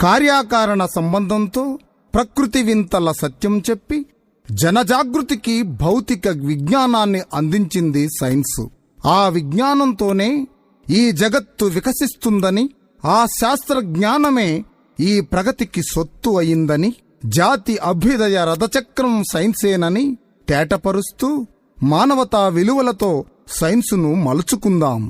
కార్యాకారణ సంబంధంతో ప్రకృతి వింతల సత్యం చెప్పి జనజాగృతికి భౌతిక విజ్ఞానాన్ని అందించింది సైన్సు. ఆ విజ్ఞానంతోనే ఈ జగత్తు వికసిస్తుందని ఆ శాస్త్ర జ్ఞానమే ఈ ప్రగతికి సొత్తు అయిందని జాతి అభ్యుదయ రథచక్రం సైన్సేనని తేటపరుస్తూ మానవతా విలువలతో సైన్సును మలుచుకుందాం.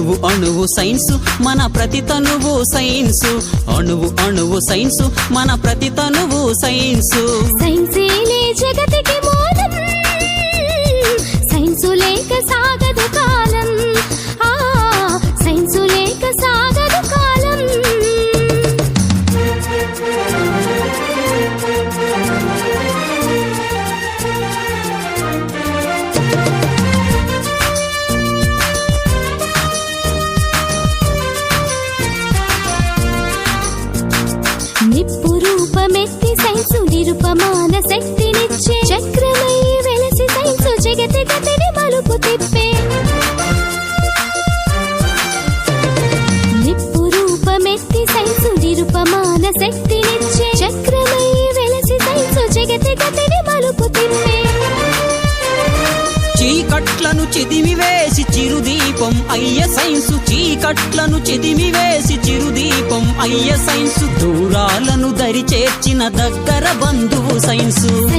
అణువు అణువు సైన్సు మన ప్రతి తనువు సైన్సు. అణువు అణువు సైన్సు మన ప్రతి తనువు సైన్సు. సైన్సే జగతికి చీకట్లను మలుపు వేసి చిరుదీపం అయ్య సైన్సు చీకట్లను చెదిమివేసి చిరుదీపం అయ్య సైన్సు దూరాలను దరి చేర్చిన దగ్గర బంధువు సైన్సు.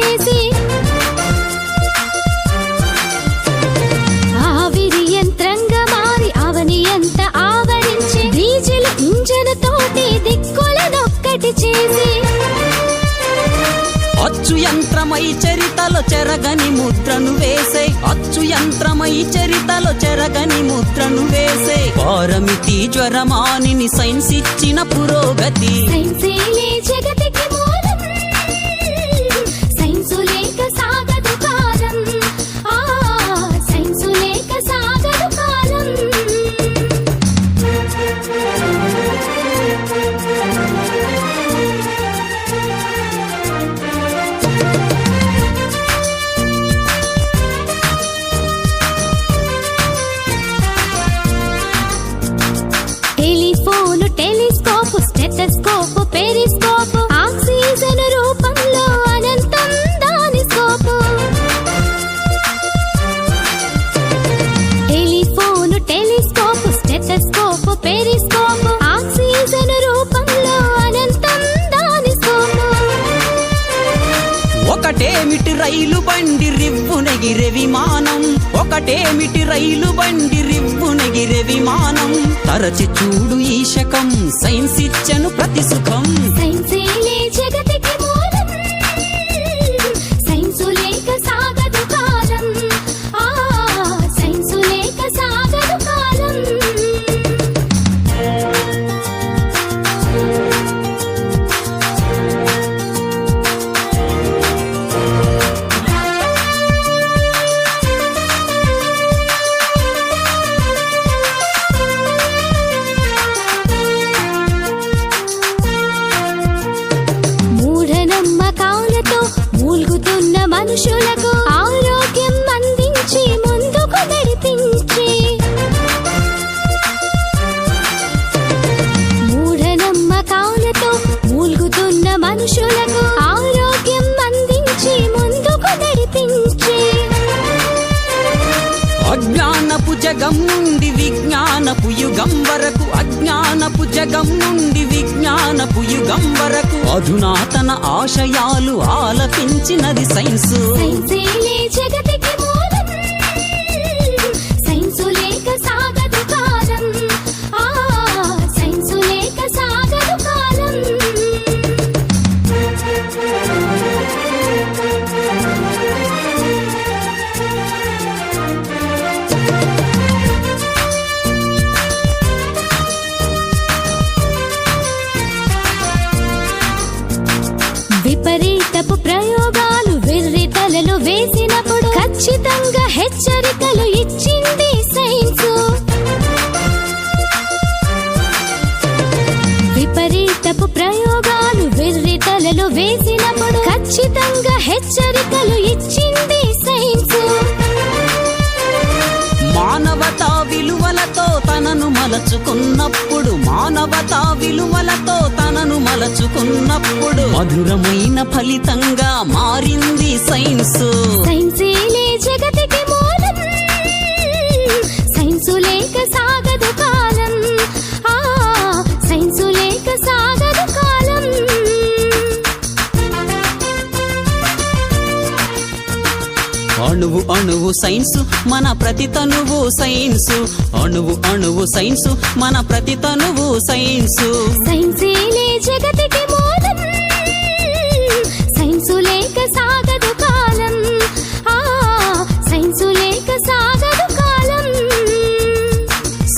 చేసి ఆవిరి యంత్రంగా మారి అవని ఎంత ఆవరించే డీజిల్ ఇంజన్ తోటి దిక్కులనొక్కటి చేసి అచ్చు యంత్రమై చరితలో చెరగని ముద్రను వేసే అచ్చు యంత్రమై చరితలో చెరగని ముద్రను వేసే పారమితి జ్వరమానిని సైన్స్ ఇచ్చిన పురోగతి. సైన్సేలే జగతికి రైలు బండి రివ్వునగిరె విమానం ఒకటేమిటి రైలు బండి రివ్వునగిరె విమానం తరచి చూడు ఈ శకం సైన్స్ ఇచ్చను ప్రతి సుఖం. సైన్స్ మనుషులకు ఆరోగ్యం అందించి ముందుకు నడిపించి. మూఢనమ్మకాలతో మూల్గుతున్న మనుషులకు ఆరోగ్యం అందించి ముందుకు నడిపించి. అజ్ఞానపు జగం నుండి విజ్ఞానపు యుగం వరకు అజ్ఞానపు జగం నుండి విజ్ఞానపు యుగం వరకు అధునాతన ఆశయాలు ఆలపించినది సైన్స్. వేసినప్పుడు ఖచ్చితంగా హెచ్చరికలు ఇచ్చింది సైన్స్. విపరీతపు ప్రయోగాలు వెర్రి తలలు వేసినప్పుడు ఖచ్చితంగా హెచ్చరికలు ఇచ్చింది మానవతా విలువలతో తనను మలచుకున్నప్పుడు మధురమైన ఫలితంగా మారింది సైన్స్. సైన్సేలే అణువు అణువు సైన్స్ మన ప్రతి తనువు సైన్స్. అణువు అణువు సైన్స్ మన ప్రతి తనువు సైన్స్. సైన్సేలే జగతికి మూలం. సైన్సు లేక సాగదు కాలం. ఆ సైన్సు లేక సాగదు కాలం.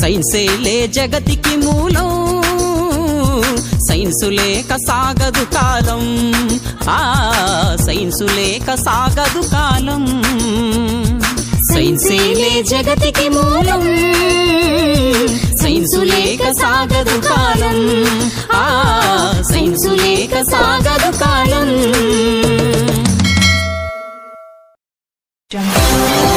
సైన్సే లే జగతికి మూలం. సైన్సు లేక సాగదు కాలం. ఆ సైన్సు లేక సాగదు కాలం. సైన్సేలే జగతికి మూలం. సైన్సు లేక సాగదు కాలం. ఆ సైన్సు లేక సాగదు కాలం. Jungle.